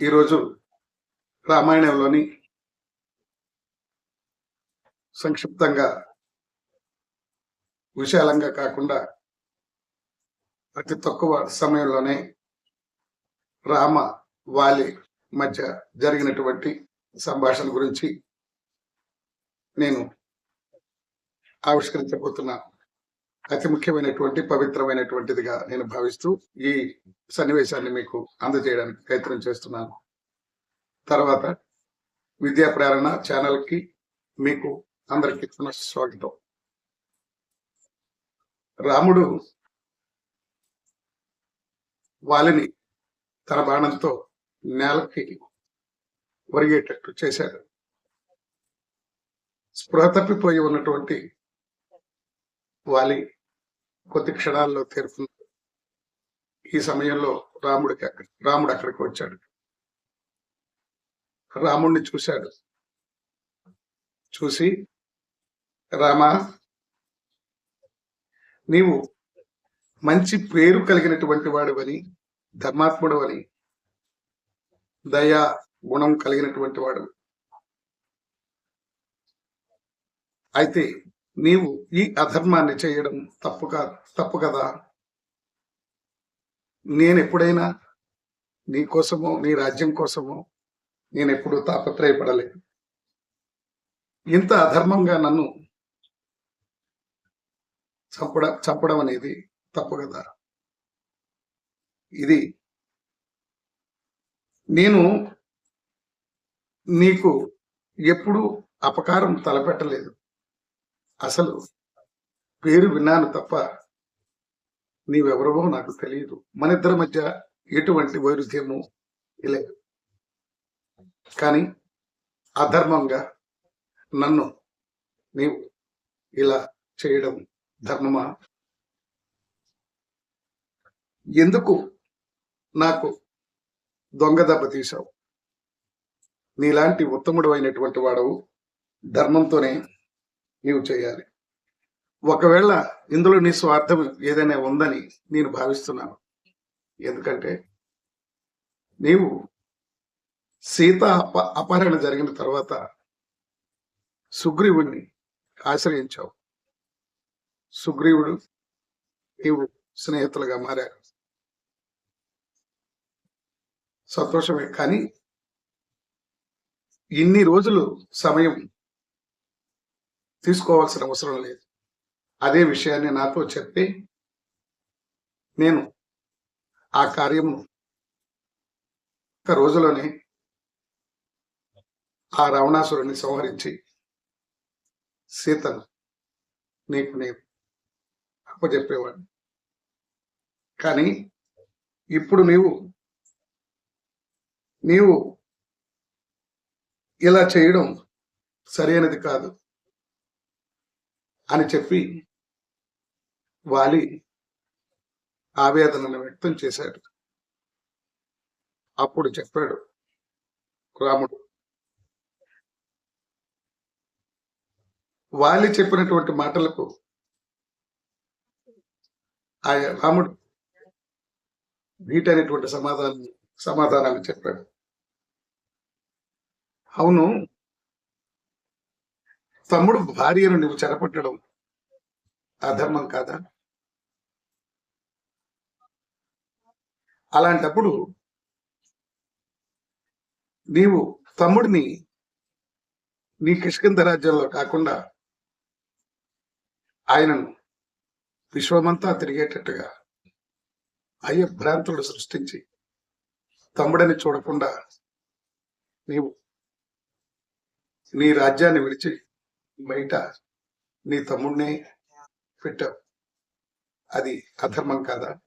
ఈరోజు రామాయణంలోని సంక్షిప్తంగా విశాలంగా కాకుండా అతి తక్కువ సమయంలోనే రామ వాలి మధ్య జరిగినటువంటి సంభాషణ గురించి నేను ఆవిష్కరించబోతున్నాను అతి ముఖ్యమైనటువంటి పవిత్రమైనటువంటిదిగా నేను భావిస్తూ ఈ సన్నివేశాన్ని మీకు అందజేయడానికి ప్రయత్నం చేస్తున్నాను. తర్వాత విద్యా ప్రేరణ ఛానల్కి మీకు అందరికీ స్వాగతం రాముడు వాలిని తన బాణంతో నేలకి ఒరిగేటట్టు చేశాడు. స్పృహ తప్పిపోయి ఉన్నటువంటి వాలి కొద్ది క్షణాల్లో తీరుతుంది ఈ సమయంలో రాముడికి అక్కడ రాముడు అక్కడికి వచ్చాడు. రాముడిని చూశాడు. చూసి రామా నీవు మంచి పేరు కలిగినటువంటి వాడువని ధర్మాత్ముడు అని దయా గుణం కలిగినటువంటి వాడు. అయితే నీవు ఈ అధర్మాన్ని చేయడం తప్పు తప్పు కదా. నేను ఎప్పుడైనా నీ కోసమో నీ రాజ్యం కోసమో నేను ఎప్పుడు తాపత్రయపడలేదు. ఇంత అధర్మంగా నన్ను చంపడం చంపడం అనేది తప్పు కదా. ఇది నేను నీకు ఎప్పుడు అపకారం తలపెట్టలేదు. అసలు పేరు విన్నాను తప్ప నీవెవరవో నాకు తెలియదు మన ఇద్దరి మధ్య ఎటువంటి వైరుధ్యము లేదు. కానీ అధర్మంగా నన్ను నీవు ఇలా చేయడం ధర్మమా? ఎందుకు నాకు దొంగ దెబ్బ తీశావు? నీలాంటి ఉత్తముడు అయినటువంటి వాడవు ధర్మంతోనే నీవు చేయాలి. ఒకవేళ ఇందులో నీ స్వార్థం ఏదైనా ఉందని నేను భావిస్తున్నాను. ఎందుకంటే నీవు సీత అప అపహరణ జరిగిన తర్వాత సుగ్రీవుణ్ణి ఆశ్రయించావు. సుగ్రీవుడు నీవు స్నేహితులుగా మారారు. సంతోషమే. కానీ ఇన్ని రోజులు సమయం తీసుకోవాల్సిన అవసరం లేదు. అదే విషయాన్ని నాతో చెప్పి నేను ఆ కార్యం ఒక రోజులోనే ఆ రావణాసురుని సంహరించి సీతను నీకు నేను అప్పచెప్పేవాడిని కానీ ఇప్పుడు నీవు నీవు ఇలా చేయడం సరైనది కాదు. అని చెప్పి వాలి ఆవేదనను వ్యక్తం చేశాడు. అప్పుడు చెప్పాడు రాముడు వాలి చెప్పినటువంటి మాటలకు ఆ రాముడు వీటైనటువంటి సమాధానం సమాధానాలు చెప్పాడు. అవును తమ్ముడు భార్యను నువ్వు చెరపట్టడం అధర్మం కాదా? అలాంటప్పుడు నీవు తమ్ముడిని నీ కిష్కింద రాజ్యంలో కాకుండా ఆయనను విశ్వమంతా తిరిగేటట్టుగా అయ్య భ్రాంతులు సృష్టించి తమ్ముడని చూడకుండా నీవు నీ రాజ్యాన్ని విడిచి బయట నీ తమ్ముడిని పెట్టావు. అది అధర్మం కాదా?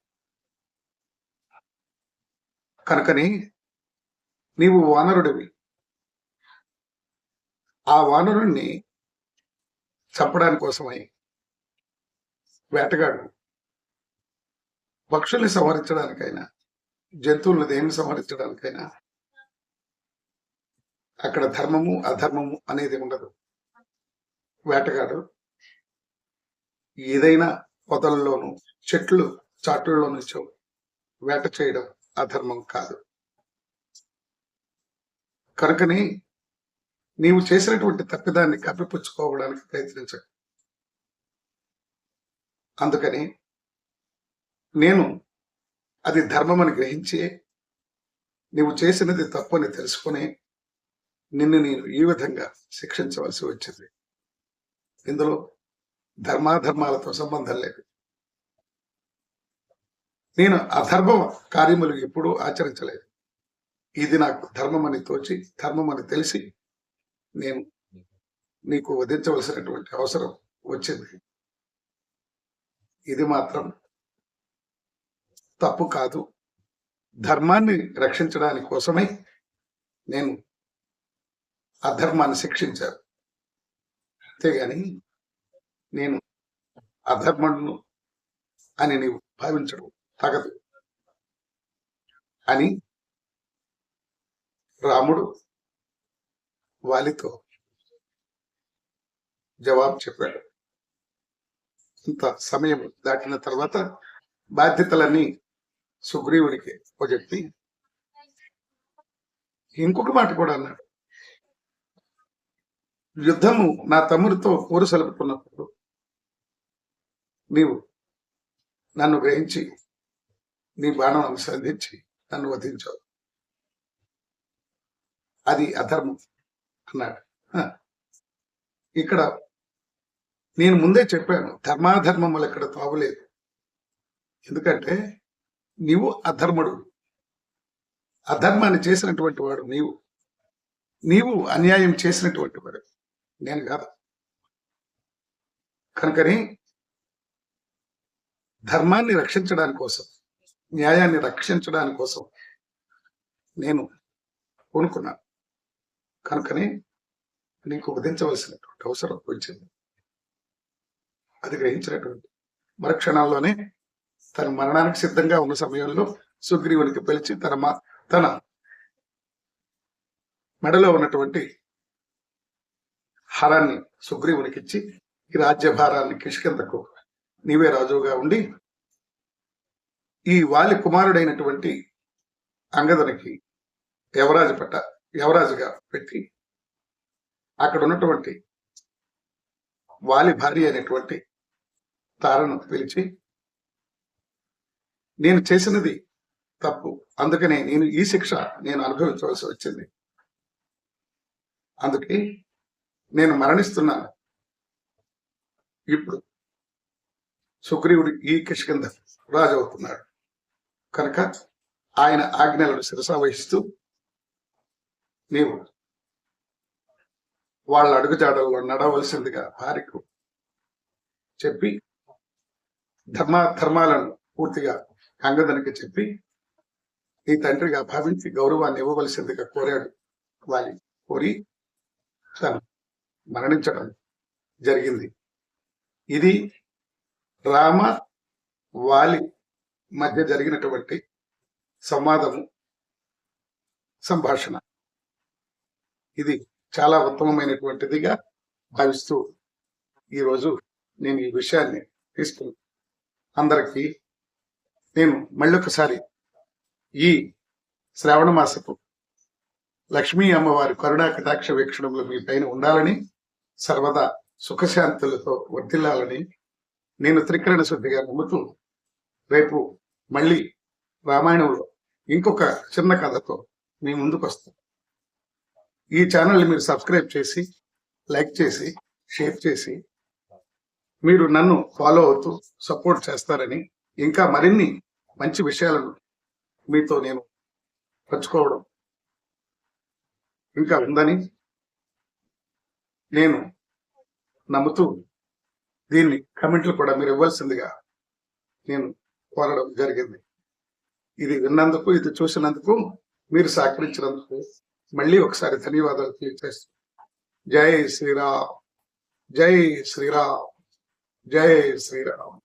కనుకని నీవు వానరుడివి. ఆ వానరుణ్ణి చంపడానికి కోసమై వేటగాడు. పక్షుల్ని సంహరించడానికైనా జంతువులను దేన్ని సంహరించడానికైనా అక్కడ ధర్మము అధర్మము అనేది ఉండదు. వేటగాడు. ఏదైనా పొదల్లోనూ చెట్లు చాటుల్లో నుంచో వేట చేయడం అధర్మం కాదు. కనుకని నీవు చేసినటువంటి తప్పిదాన్ని కప్పిపుచ్చుకోవడానికి ప్రయత్నించకు. అందుకని నేను అది ధర్మమని గ్రహించి నీవు చేసినది తప్పు అని తెలుసుకుని నిన్ను నేను ఈ విధంగా శిక్షించవలసి వచ్చింది. ఇందులో ధర్మాధర్మాలతో సంబంధం లేదు. నేను అధర్మ కార్యములు ఎప్పుడూ ఆచరించలేదు. ఇది నాకు ధర్మమని తోచి ధర్మమని తెలిసి నేను నీకు వధించవలసినటువంటి అవసరం వచ్చింది. ఇది మాత్రం తప్పు కాదు. ధర్మాన్ని రక్షించడానికి కోసమై నేను అధర్మాన్ని శిక్షించాను. అంతేగాని నేను అధర్మను అని నీవు భావించడం తగదు. అని రాముడు వాలితో జవాబు చెప్పాడు. ఇంత సమయం దాటిన తర్వాత బాధ్యతలన్నీ సుగ్రీవుడికి చెప్పి ఇంకొక మాట కూడా అన్నాడు. యుద్ధము నా తమ్ముడితో ఊరు సలుపుకున్నప్పుడు నీవు నన్ను గ్రహించి నీ బాణం సంధించి నన్ను వధించావు. అది అధర్మం అన్నాడు. ఇక్కడ నేను ముందే చెప్పాను ధర్మాధర్మములు ఇక్కడ తావులేదు. ఎందుకంటే నీవు అధర్ముడు. అధర్మాన్ని చేసినటువంటి వాడు నీవు. నీవు అన్యాయం చేసినటువంటి వాడు. నేను కాదు. కనుకని ధర్మాన్ని రక్షించడానికి కోసం న్యాయాన్ని రక్షించడానికి కోసం నేను కొనుక్కున్నాను కనుకని నీకు వధించవలసినటువంటి అవసరం వచ్చింది. అది గ్రహించినటువంటి మరుక్షణాల్లోనే తన మరణానికి సిద్ధంగా ఉన్న సమయంలో సుగ్రీవునికి పిలిచి తన మా తన మెడలో ఉన్నటువంటి హారాన్ని సుగ్రీవునికి ఇచ్చి ఈ రాజ్యభారాన్ని కిష్కిందకు నీవే రాజుగా ఉండి ఈ వాలి కుమారుడైనటువంటి అంగదునికి యవరాజు పట్ట యవరాజుగా పెట్టి అక్కడ ఉన్నటువంటి వాలి భార్య అయినటువంటి తారను పిలిచి నేను చేసినది తప్పు అందుకనే నేను ఈ శిక్ష నేను అనుభవించవలసి వచ్చింది. అందుకే నేను మరణిస్తున్నాను. ఇప్పుడు సుగ్రీవుడు ఈ కిష్కింద రాజు అవుతున్నాడు కనుక ఆయన ఆజ్ఞలను శిరసా వహిస్తూ నీవు వాళ్ళ అడుగుజాడల్లో నడవలసిందిగా భార్యకు చెప్పి ధర్మ ధర్మాలను పూర్తిగా అంగదనికి చెప్పి నీ తండ్రిగా భావించి గౌరవాన్ని ఇవ్వవలసిందిగా కోరాడు. వాలి కోరి తను మరణించడం జరిగింది. ఇది రామ వాలి మధ్య జరిగినటువంటి సంవాదము సంభాషణ. ఇది చాలా ఉత్తమమైనటువంటిదిగా భావిస్తూ ఈరోజు నేను ఈ విషయాన్ని తీసుకుని అందరికీ నేను మళ్ళొకసారి ఈ శ్రావణ మాసపు లక్ష్మీ అమ్మవారి కరుణా కటాక్ష వీక్షణంలో మీ పైన ఉండాలని సర్వదా సుఖశాంతులతో వర్ధిల్లాలని నేను త్రికరణ శుద్ధిగా నమ్ముతూ రేపు మళ్ళీ రామాయణంలో ఇంకొక చిన్న కథతో మీ ముందుకు వస్తాను. ఈ ఛానల్ని మీరు సబ్స్క్రైబ్ చేసి లైక్ చేసి షేర్ చేసి మీరు నన్ను ఫాలో అవుతూ సపోర్ట్ చేస్తారని ఇంకా మరిన్ని మంచి విషయాలను మీతో నేను పంచుకోవడం ఇంకా ఉందని నేను నమ్ముతూ దీన్ని కమెంట్లు కూడా మీరు ఇవ్వాల్సిందిగా నేను కోరడం జరిగింది. ఇది విన్నందుకు ఇది చూసినందుకు మీరు సహకరించినందుకు మళ్ళీ ఒకసారి ధన్యవాదాలు తెలియజేస్తాను జై శ్రీరామ్ జై శ్రీరామ్ జై శ్రీరామ్.